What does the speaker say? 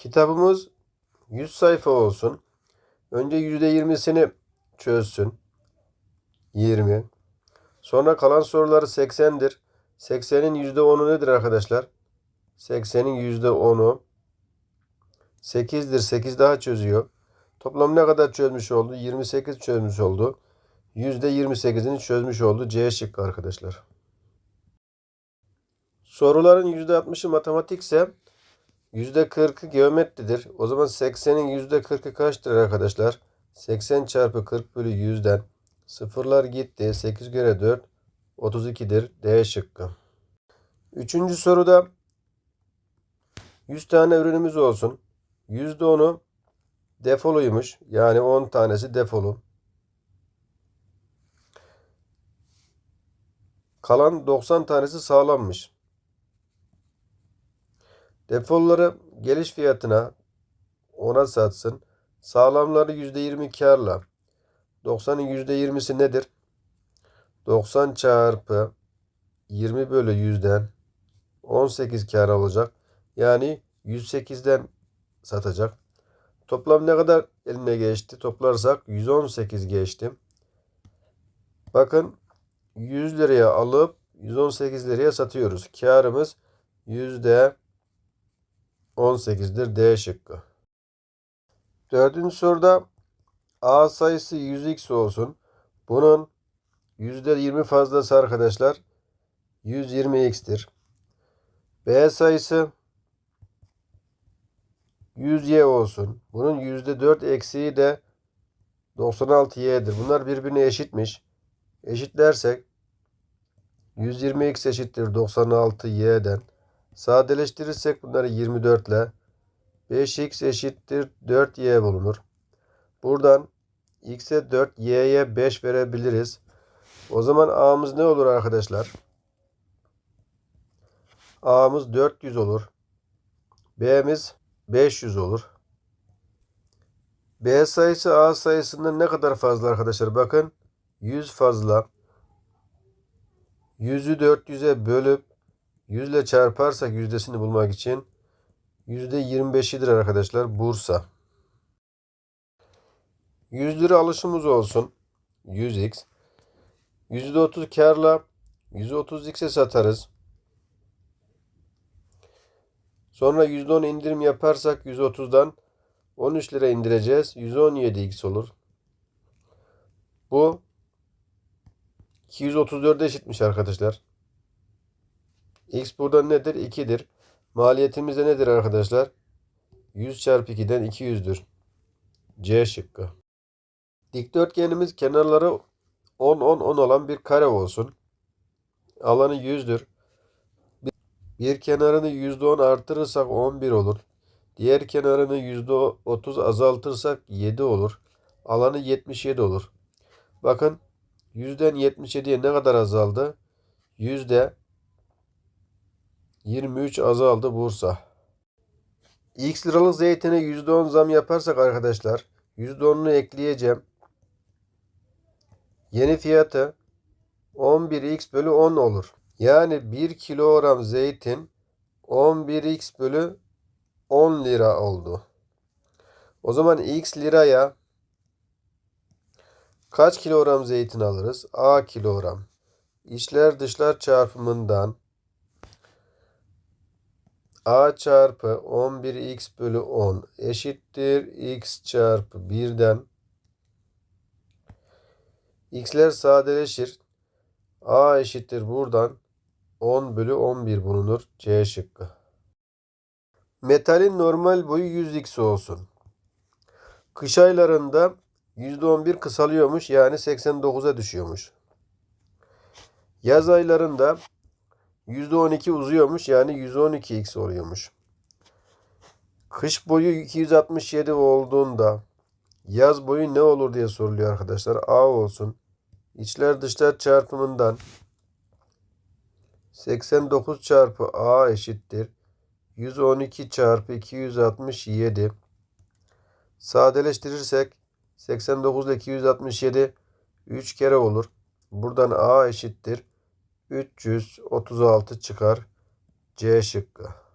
Kitabımız 100 sayfa olsun. Önce %20'sini çözsün. 20. Sonra kalan soruları 80'dir. 80'in %10'u nedir arkadaşlar? 80'in %10'u 8'dir. 8 daha çözüyor. Toplam ne kadar çözmüş oldu? 28 çözmüş oldu. %28'ini çözmüş oldu. C şıkkı arkadaşlar. Soruların %60'ı matematikse %40'ı geometridir. O zaman 80'in %40'ı kaçtır arkadaşlar? 80 çarpı 40 bölü 100'den sıfırlar gitti. 8 göre 4 32'dir. D şıkkı. Üçüncü soruda 100 tane ürünümüz olsun. %10'u defoluymuş. Yani 10 tanesi defolu. Kalan 90 tanesi sağlammış. Defolları geliş fiyatına ona satsın. Sağlamları %20 karla. 90'ın %20'si nedir? 90 çarpı 20 bölü 100'den 18 kar olacak. Yani 108'den satacak. Toplam ne kadar eline geçti? Toplarsak 118 geçti. Bakın 100 liraya alıp 118 liraya satıyoruz. Karımız yüzde 18'dir. D şıkkı. Dördüncü soruda A sayısı 100x olsun. Bunun %20 fazlası arkadaşlar 120x'tir. B sayısı 100y olsun. Bunun %4 eksiği de 96y'dir. Bunlar birbirine eşitmiş. Eşitlersek 120x eşittir 96y'den. Sadeleştirirsek bunları 24 ile 5x eşittir 4y bulunur. Buradan x'e 4, y'ye 5 verebiliriz. O zaman a'mız ne olur arkadaşlar? a'mız 400 olur. b'miz 500 olur. b sayısı a sayısından ne kadar fazla arkadaşlar? Bakın 100 fazla. 100'ü 400'e bölüp 100 ile çarparsak yüzdesini bulmak için %25'idir arkadaşlar Bursa. 100 lira alışımız olsun. 100x. %30 karla 130x'e satarız. Sonra %10 indirim yaparsak 130'dan 13 lira indireceğiz. 117x olur. Bu 234'e eşitmiş arkadaşlar. X burada nedir? 2'dir. Maliyetimiz de nedir arkadaşlar? 100 çarpı 2'den 200'dür. C şıkkı. Dikdörtgenimiz kenarları 10 10 10 olan bir kare olsun. Alanı 100'dür. Bir kenarını %10 artırırsak 11 olur. Diğer kenarını %30 azaltırsak 7 olur. Alanı 77 olur. Bakın Yüzden 77'ye ne kadar azaldı? Yüzde 23 azaldı Bursa. X liralık zeytine %10 zam yaparsak arkadaşlar %10'unu ekleyeceğim. Yeni fiyatı 11x bölü 10 olur. Yani 1 kilogram zeytin 11x bölü 10 lira oldu. O zaman x liraya Kaç kilogram zeytin alırız? A kilogram. İçler dışlar çarpımından A çarpı 11x bölü 10 eşittir x çarpı 1'den x'ler sadeleşir. A eşittir buradan 10 bölü 11 bulunur. C şıkkı. Metalin normal boyu 100x olsun. Kış aylarında %11 kısalıyormuş yani 89'a düşüyormuş. Yaz aylarında %12 uzuyormuş yani 112x oluyormuş. Kış boyu 267 olduğunda yaz boyu ne olur diye soruluyor arkadaşlar. A olsun. İçler dışlar çarpımından 89 çarpı A eşittir. 112 çarpı 267. Sadeleştirirsek 89 ile 267 3 kere olur. Buradan A eşittir. 336 çıkar. C şıkkı.